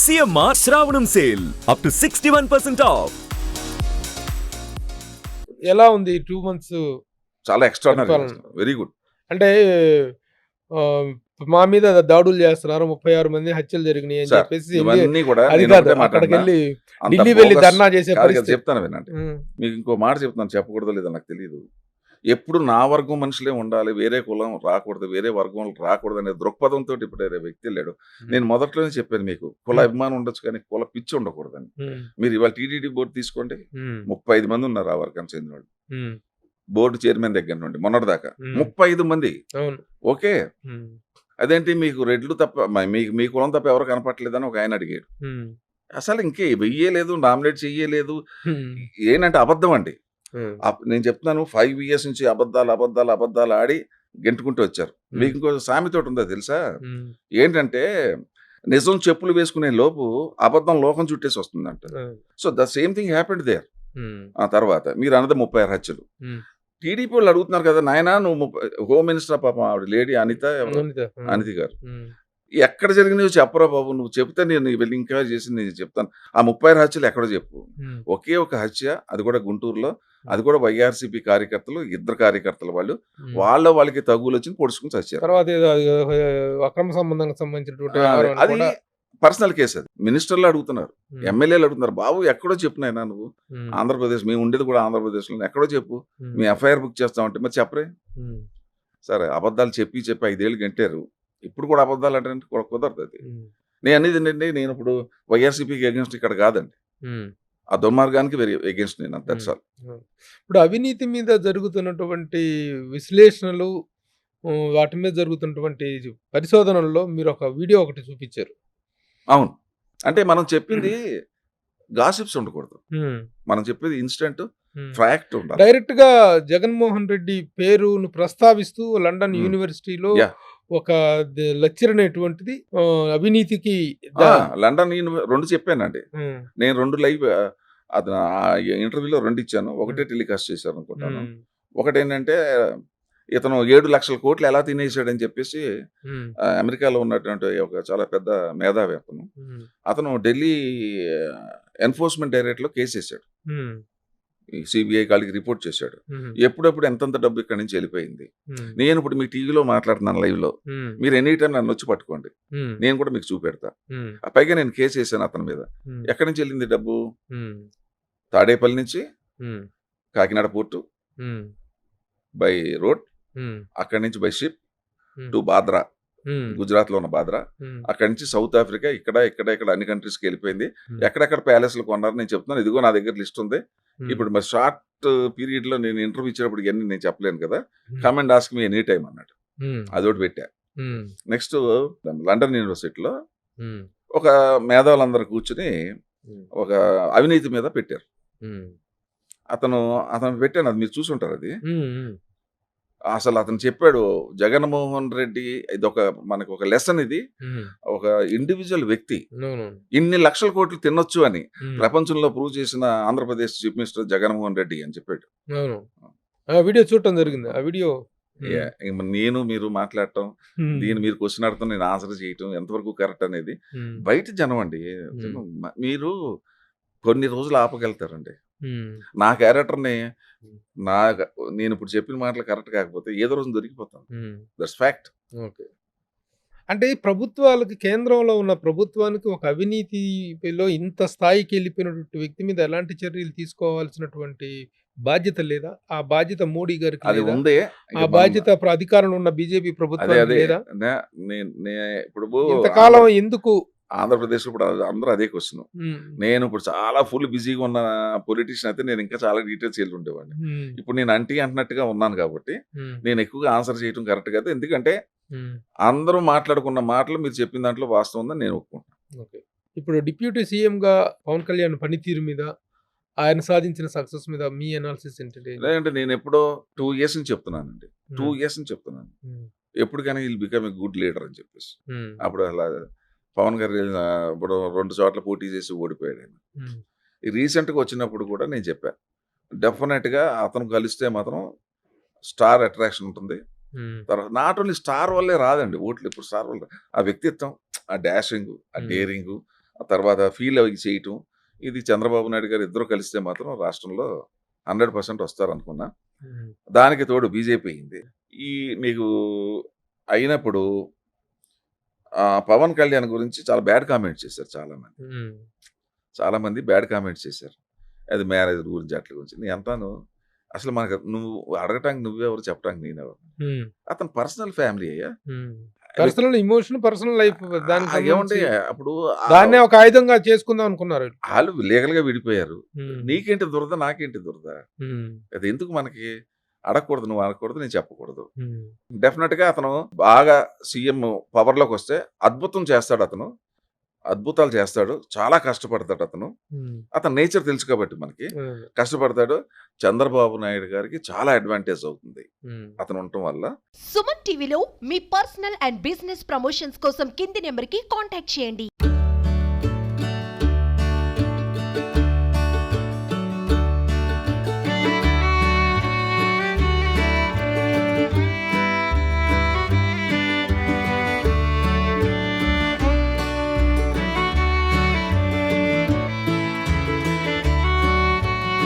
CMR Shravanam sale up to sixty one percent off ఎలా ఉంది two months చాలా extraordinary పరిపాలన. వెరీ గుడ్ అంటే మా మీద దాడులు చేస్తున్నారు. ముప్పై ఆరు మంది హత్యలు జరిగినాయి అని చెప్పేసి అక్కడికి వెళ్ళి ఢిల్లీ వెళ్ళి ధర్నా చేసే చెప్తాను వినండి. మీకు ఇంకో మాట చెప్తాను చెప్పకూడదు లేదో నాకు తెలియదు ఎప్పుడు నా వర్గం మనుషులే ఉండాలి వేరే కులం రాకూడదు వేరే వర్గం రాకూడదు అనే దృక్పథంతో ఇప్పుడు వేరే వ్యక్తి వెళ్ళాడు నేను మొదట్లోనే చెప్పాను మీకు కుల. అభిమానం ఉండొచ్చు కానీ కుల పిచ్చి ఉండకూడదని. మీరు ఇవాళ టీటీడీ బోర్డు తీసుకోండి ముప్పై ఐదు మంది ఉన్నారు ఆ వర్గానికి చెందిన వాళ్ళు. బోర్డు చైర్మన్ దగ్గర నుండి మొన్నటిదాకా. ముప్పై ఐదు మంది. ఓకే. అదేంటి మీకు రెడ్లు తప్ప మ- మీ కులం తప్ప ఎవరు కనపట్లేదని ఒక ఆయన అడిగాడు. అసలు ఇంకే వెయ్యలేదు నామినేట్ చెయ్యలేదు ఏంటంటే అబద్ధం అండి. నేను చెప్తున్నాను ఫైవ్ ఇయర్స్ నుంచి అబద్ధాలు అబద్ధాలు అబద్ధాలు ఆడి గెంటుకుంటూ వచ్చారు. మీకు ఇంకో సామెతోటి ఉందో తెలుసా? ఏంటంటే నిజం చెప్పులు వేసుకునే లోపు అబద్ధం లోకం చుట్టేసి వస్తుందంట. So the same thing happened there. ఆ తర్వాత మీరు అన్నది ముప్పై ఆరు హత్యలు. టీడీపీ వాళ్ళు అడుగుతున్నారు కదా నాయన నువ్వు ముప్పై హోమ్ మినిస్టర్ పాపం ఆవిడ లేడీ అనిత? అనిత, గారు. ఎక్కడ జరిగినాయో చెప్పరా బాబు నువ్వు చెప్తే నేను వెళ్ళి ఇంకా చేసి నేను చెప్తాను. ఆ ముప్పై ఆరు హత్యలు ఎక్కడో చెప్పు? ఒకే ఒక హత్య అది కూడా గుంటూరులో. అది కూడా వైఆర్సీపీ కార్యకర్తలు ఇద్దరు కార్యకర్తలు వాళ్ళు. వాళ్ళ వాళ్ళకి తగులు వచ్చి పొడుచుకుని చచ్చారు. తర్వాత అక్రమ సంబంధానికి సంబంధించినటువంటి అది. పర్సనల్ కేసు అది. మినిస్టర్లు అడుగుతున్నారు. ఎమ్మెల్యేలు అడుగుతున్నారు. బాబు ఎక్కడో చెప్పినైనా నువ్వు. ఆంధ్రప్రదేశ్ మేము ఉండేది కూడా ఆంధ్రప్రదేశ్లో ఎక్కడో చెప్పు. మీ ఎఫ్ఐఆర్ బుక్ చేస్తామంటే మరి చెప్పరే. సరే అబద్ధాలు చెప్పి చెప్పి ఐదేళ్ళు గంటారు. ఇప్పుడు కూడా అబద్ధాలు అంటే కుదరదు అది. నేను అనేది ఏంటంటే నేను ఇప్పుడు వైఆర్సీపీకి అగేన్స్ట్ ఇక్కడ కాదండి. ఆ దుర్మార్గానికి వెరీ అగేన్స్ట్ నేను. Hmm. సార్ ఇప్పుడు అవినీతి మీద జరుగుతున్నటువంటి విశ్లేషణలు వాటి మీద జరుగుతున్నటువంటి పరిశోధనల్లో మీరు ఒక వీడియో ఒకటి చూపించారు. అవును. అంటే మనం చెప్పింది గాసిప్స్ ఉండకూడదు. మనం చెప్పేది ఇన్స్టెంట్. ఫ్యాక్ట్ ఉండాలి. డైరెక్ట్గా జగన్మోహన్ రెడ్డి పేరును ప్రస్తావిస్తూ లండన్. యూనివర్సిటీలో. ఒక లెక్చర్ అనేటువంటిది అవినీతికి లండన్ రెండు చెప్పానండి. నేను రెండు లైవ్ అతను ఆ ఇంటర్వ్యూలో రెండు ఇచ్చాను. ఒకటే టెలికాస్ట్ చేశారు అనుకుంటాను. ఉమ్, ఒకటి ఏంటంటే ఇతను ఏడు లక్షల కోట్లు ఎలా తినేసాడని చెప్పేసి అమెరికాలో ఉన్నటువంటి ఒక చాలా పెద్ద మేధావి అతను. అతను ఢిల్లీ ఎన్ఫోర్స్మెంట్ డైరెక్టర్లో కేసు వేసాడు సిబిఐ కాళ్ళకి రిపోర్ట్ చేశాడు. ఎప్పుడెప్పుడు ఎంతంత డబ్బు ఇక్కడి నుంచి వెళ్ళిపోయింది? నేను ఇప్పుడు మీ టీవీలో మాట్లాడుతున్నాను లైవ్లో. ఉమ్, మీరు ఎనీ టైం నన్ను వచ్చి పట్టుకోండి. నేను కూడా మీకు చూపెడతా. పైగా నేను కేసు వేసాను అతని మీద. ఎక్కడి నుంచి వెళ్ళింది డబ్బు? తాడేపల్లి నుంచి కాకినాడ పోర్టు బై రోడ్ అక్కడి నుంచి బై షిప్ టు బాద్రా. గుజరాత్లో ఉన్న బాద్రా. అక్కడి నుంచి సౌత్ ఆఫ్రికా ఇక్కడ ఇక్కడ ఇక్కడ అన్ని కంట్రీస్కి వెళ్ళిపోయింది. Hmm. ఎక్కడెక్కడ ప్యాలెస్లు కొన్నారు నేను చెప్తున్నాను. ఇదిగో నా దగ్గర లిస్ట్ ఉంది. ఇప్పుడు మరి షార్ట్ పీరియడ్లో నేను ఇంటర్వ్యూ ఇచ్చినప్పుడు ఇవన్నీ నేను చెప్పలేను కదా. Come and ask me any time అన్నాడు. అదొకటి పెట్టా. నెక్స్ట్ లండన్ యూనివర్సిటీలో ఒక మేధావులందరూ కూర్చుని ఒక అవినీతి మీద పెట్టారు. అతను అతను పెట్టాను. అది మీరు చూసుంటారు అది. అసలు అతను చెప్పాడు జగన్మోహన్ రెడ్డి ఇది ఒక మనకు ఒక లెసన్ ఇది. ఒక ఇండివిజువల్ వ్యక్తి. ఇన్ని లక్షల కోట్లు తినొచ్చు అని ప్రపంచంలో ప్రూవ్ చేసిన ఆంధ్రప్రదేశ్ చీఫ్ మినిస్టర్ జగన్మోహన్ రెడ్డి అని చెప్పాడు. అవును. ఆ. వీడియో చూడటం జరిగింది. ఆ వీడియో ఇంక మరి నేను మీరు మాట్లాడటం దీని మీరు క్వశ్చన్ అడతాం నేను ఆన్సర్ చేయటం ఎంతవరకు కరెక్ట్ అనేది బయట జనం అండి. మ- మీరు కొన్ని రోజులు ఆపగలుగుతారండి. నా క్యారెక్టర్ని నా నేను ఇప్పుడు చెప్పిన మాటలు కరెక్ట్ కాకపోతే ఏదో రోజు దొరికిపోతాను దట్స్ ఫ్యాక్ట్ ఓకే. అంటే ఈ ప్రభుత్వాలకి కేంద్రంలో ఉన్న ప్రభుత్వానికి ఒక అవినీతిలో ఇంత స్థాయికి వెళ్ళిపోయినటువంటి వ్యక్తి మీద ఎలాంటి చర్యలు తీసుకోవాల్సినటువంటి బాధ్యత లేదా? ఆ బాధ్యత మోడీ గారికి అది? ఉందే. ఆ బాధ్యత అధికారంలో ఉన్న బీజేపీ అదే లేదా? ఇప్పుడు ఇంతకాలం ఎందుకు ఆంధ్రప్రదేశ్ ఇప్పుడు అందరూ అదే క్వశ్చన్ నేను ఇప్పుడు చాలా ఫుల్ బిజీగా ఉన్న పొలిటీషియన్ అయితే నేను ఇంకా చాలా డీటెయిల్స్ వెళ్ళి ఉండేవాడిని ఇప్పుడు నేను అంటీ అంటున్నట్టుగా ఉన్నాను కాబట్టి నేను ఎక్కువగా ఆన్సర్ చేయడం కరెక్ట్ కాదు. ఎందుకంటే అందరూ మాట్లాడుకున్న మాటలు మీరు చెప్పిన దాంట్లో వాస్తవం ఉందని నేను ఒప్పుకుంటాను ఇప్పుడు డిప్యూటీ సీఎం గా పవన్ కళ్యాణ్ పనితీరు మీద ఆయన సాధించిన సక్సెస్ మీద మీ అనాలిసిస్ ఏంటంటే లేదంటే నేను ఎప్పుడో టూ ఇయర్స్ నుంచి చెప్తున్నానండి. టూ ఇయర్స్ నుంచి చెప్తున్నాను. ఉమ్, ఎప్పటికైనా వీళ్ళు బికమ్ ఏ గుడ్ లీడర్ అని చెప్పేసి. అప్పుడు అలా పవన్ గారు ఇప్పుడు రెండు చోట్ల పోటీ చేసి ఓడిపోయాడు ఆయన. రీసెంట్గా వచ్చినప్పుడు కూడా నేను చెప్పాను డెఫినెట్గా అతను కలిస్తే మాత్రం స్టార్ అట్రాక్షన్ ఉంటుంది. తర్వాత నాట్ ఓన్లీ స్టార్ వల్లే రాదండి ఓట్లు ఇప్పుడు స్టార్ వల్ల ఆ వ్యక్తిత్వం ఆ డాషింగ్ ఆ. డేరింగ్ ఆ తర్వాత ఫీల్ అవి చేయటం ఇది చంద్రబాబు నాయుడు గారు ఇద్దరు కలిస్తే మాత్రం రాష్ట్రంలో హండ్రెడ్ పర్సెంట్ వస్తారు అనుకున్నా ఉమ్, దానికి తోడు బీజేపీ అయింది. ఈ మీకు అయినప్పుడు పవన్ కళ్యాణ్ గురించి చాలా బ్యాడ్ కామెంట్స్ చేశారు చాలా మంది చాలా మంది బ్యాడ్ కామెంట్స్ చేశారు. అది మ్యారేజ్ గురించి అట్ల గురించి. నేను అంటాను అసలు మనకు నువ్వు అడగటానికి నువ్వెవరు చెప్పడానికి నేనెవరు? అతను పర్సనల్ ఫ్యామిలీ అయ్యా. పర్సనల్ ఇమోషన్ పర్సనల్ లైఫ్ దానికి ఏమంటే అప్పుడు దాన్నే ఒక ఆయుధంగా చేసుకుందాం అనుకున్నారు వాళ్ళు. లీగల్గా విడిపోయారు. నీకేంటి దురద నాకేంటి దురద? అది ఎందుకు మనకి? అడగకూడదు నువ్వు అడగకూడదు నేను చెప్పకూడదు. డెఫినెట్గా అతను బాగా సీఎం పవర్లోకి వస్తే అద్భుతం చేస్తాడు అతను. అద్భుతాలు చేస్తాడు. చాలా కష్టపడతాడు అతను. అతని నేచర్ తెలుసు కాబట్టి మనకి కష్టపడతాడు. చంద్రబాబు నాయుడు గారికి చాలా అడ్వాంటేజ్ అవుతుంది. అతను ఉండటం వల్ల. సుమన్ టీవీలో మీ పర్సనల్ అండ్ బిజినెస్ ప్రమోషన్స్ కోసం కింది నెంబర్కి కాంటాక్ట్ చేయండి.